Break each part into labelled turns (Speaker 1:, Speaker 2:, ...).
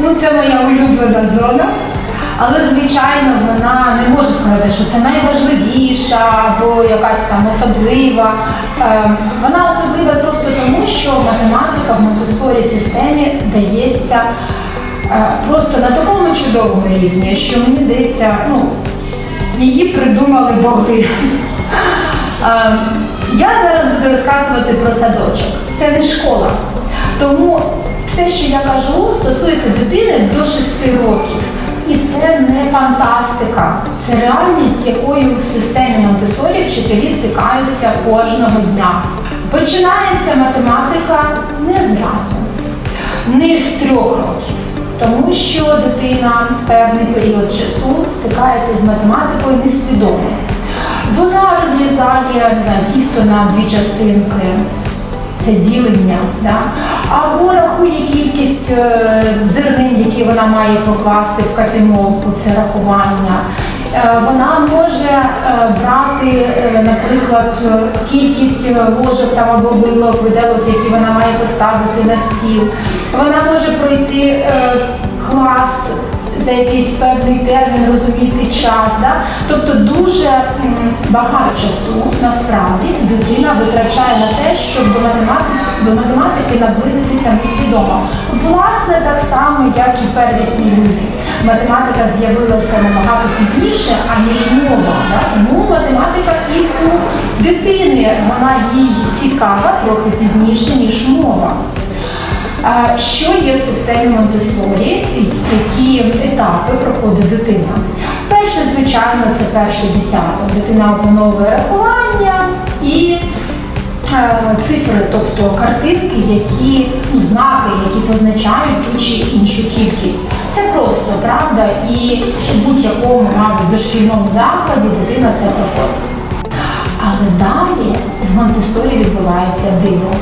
Speaker 1: Ну, це моя улюблена зона. Але, звичайно, вона не може сказати, що це найважливіша або якась там особлива. Е, Вона особлива просто тому, що математика в Монтесорі системі дається е, просто на такому чудовому рівні, що мені здається, ну, її придумали боги. Е, Я зараз буду розказувати про садочок. Це не школа. Тому все, що я кажу, стосується дитини до 6 років. І це не фантастика, це реальність, якою в системі Монтесорі вчителі стикаються кожного дня. Починається математика не зразу, не з трьох років, тому що дитина в певний період часу стикається з математикою несвідомо. Вона розрізає тісто на дві частинки, це ділення, да? або рахує кількість е, зернин, які вона має покласти в кофемолку, це рахування. Е, Вона може е, брати, наприклад, кількість ложок там або вилок, виделок, які вона має поставити на стіл. Вона може пройти клас за якийсь певний термін розуміти час. Да? Тобто дуже багато часу насправді дитина витрачає на те, щоб до математики, до математики наблизитися несвідомо. Власне, так само, як і первісні люди. Математика з'явилася набагато пізніше, аніж мова. Да? Тому математика і у дитини вона їй цікава трохи пізніше, ніж мова. Що є в системі Монтесорі, які етапи проходить дитина? Перше, звичайно, це перший десяток. Дитина опановує рахування і е, цифри, тобто картинки, які ну, знаки, які позначають ту чи іншу кількість. Це просто правда, і в будь-якому, мабуть, дошкільному закладі дитина це проходить. Але далі в Монтесорі відбувається диво,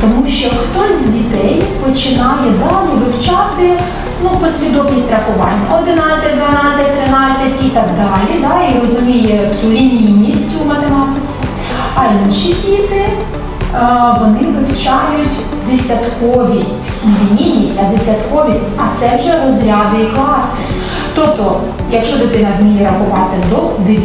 Speaker 1: тому що хтось з дітей починає далі вивчати ну, послідовність рахувань 11, 12, 13 і так далі, да, і розуміє цю лінійність у математиці. А інші діти вони вивчають десятковість, лінійність, а десятковість, а це вже розряди і класи. Тобто, якщо дитина вміє рахувати до 9,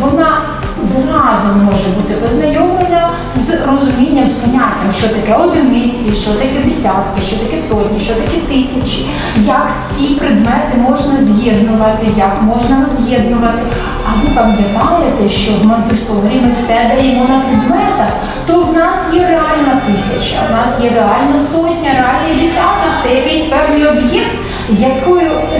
Speaker 1: вона зразу може бути познайомлена з розумінням, з поняттям, що таке одиниці, що таке десятки, що таке сотні, що таке тисячі, як ці предмети можна з'єднувати, як можна роз'єднувати. А ви пам'ятаєте, що в Монтесорі ми все даємо на предметах, то в нас є реальна тисяча, в нас є реальна сотня, реальний десяток, це якийсь певний об'єкт,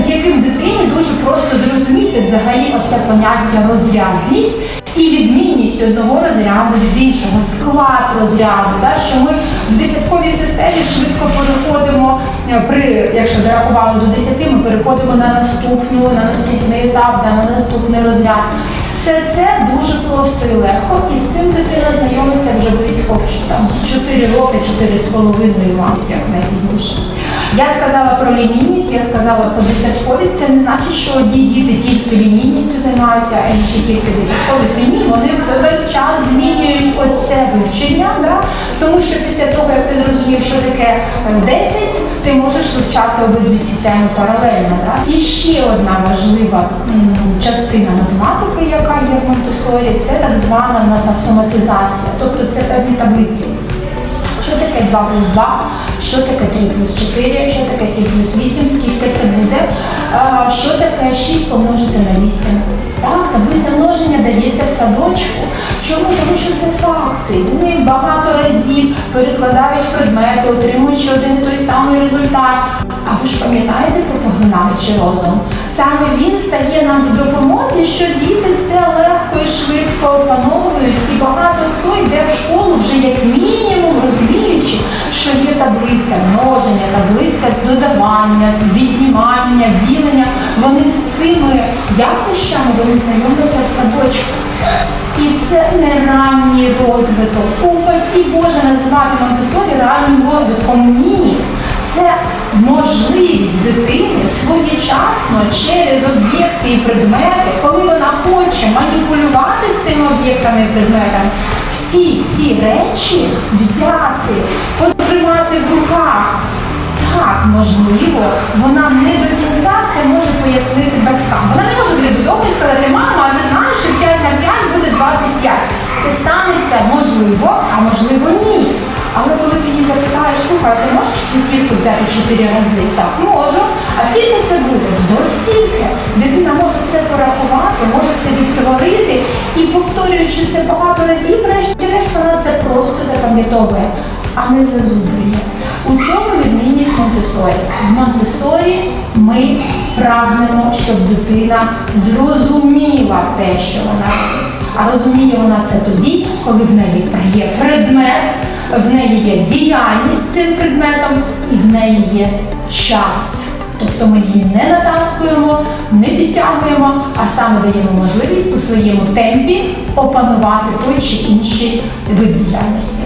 Speaker 1: з яким дитині дуже просто зрозуміти взагалі оце поняття розрядність і відмінність одного розряду від іншого, склад розряду, да, що ми в десятковій системі швидко переходимо е, при, якщо дорахували до 10, ми переходимо на наступну, на наступний етап, на наступний розряд. Все це дуже просто і легко, і з цим дитина знайомиться вже близько там 4 роки, 4,5 мабуть, як найпізніше. Я сказала про лінійність, я сказала про десятковість. Це не значить, що одні діти тільки лінійністю займаються, а інші тільки десятковістю. Ні, вони весь час змінюють оце вивчення, да? тому що після того, як ти зрозумів, що таке е, 10, ти можеш вивчати обидві ці теми паралельно. Да? І ще одна важлива частина математики, яка є в Монтесорі, це так звана в нас автоматизація, тобто це певні таблиці. Що таке 2 плюс 2, що таке 3 плюс 4, що таке 7 плюс 8, скільки це буде, що таке 6 помножити на 8. Так, таблиця множення дається в садочку. Чому? Тому що це факти. Вони багато разів перекладають предмети, отримуючи один і той самий результат. А ви ж пам'ятаєте про поглинаючий розум? Саме він стає нам в допомозі, що діти це легко і швидко опановують, і багато хто йде в школу вже як мінімум розуміючи, що є таблиця множення, таблиця додавання, віднімання, ділення. Вони з цими явищами вони знайомляться в садочку. І це не ранній розвиток. Упасі Боже називати Монтесорі раннім розвитком. Ні. Це можливість дитини своєчасно через об'єкти і предмети, коли вона хоче маніпулювати з тими об'єктами і предметами, всі ці речі взяти, потримати в руках. так, можливо, вона не до кінця це може пояснити батькам. Вона не може прийти додому і сказати, мама, а ти знаєш, що 5 на 5 буде 25. Це станеться можливо, а можливо ні. Але коли ти слухай, ти можеш п'ятірку взяти 4 рази? Так, можу. А скільки це буде? До стільки. Дитина може це порахувати, може це відтворити і повторюючи це багато разів, врешті-решт вона це просто запам'ятовує, а не зазубрює. У цьому відмінність Монтесорі. В Монтесорі ми прагнемо, щоб дитина зрозуміла те, що вона. А розуміє вона це тоді, коли в неї є предмет, в неї є діяльність з цим предметом і в неї є час. Тобто ми її не натаскуємо, не підтягуємо, а саме даємо можливість у своєму темпі опанувати той чи інший вид діяльності.